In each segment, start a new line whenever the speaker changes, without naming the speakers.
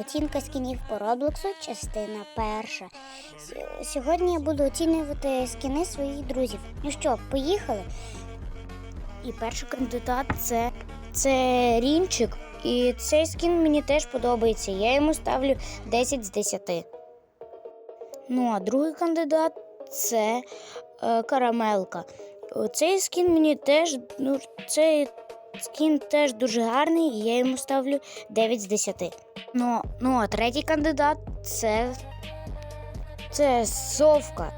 Оцінка скінів по Роблоксу, частина перша. Сьогодні я буду оцінювати скіни своїх друзів. Ну що, поїхали? І перший кандидат це, це Рінчик. І цей скін мені теж подобається. Я йому ставлю 10 з 10. Ну а другий кандидат це е, Карамелка. Цей скін мені теж, ну, цей скін теж дуже гарний, і я йому ставлю 9 з 10. Ну, ну а третій кандидат це, це Совка.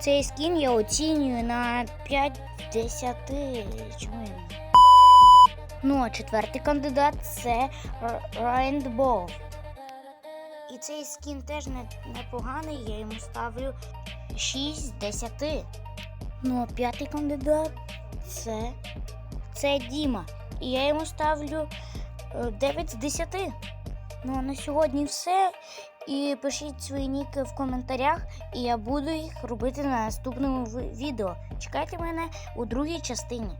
Цей скін я оцінюю на 5 з 10. Чому я? Ну, а четвертий кандидат це Rainbow. І цей скін теж не, непоганий, я йому ставлю 6 з 10. Ну, а п'ятий кандидат це, це Діма. І я йому ставлю е, 9 з 10. Ну а на сьогодні все. І пишіть свої ніки в коментарях, і я буду їх робити на наступному відео. Чекайте мене у другій частині.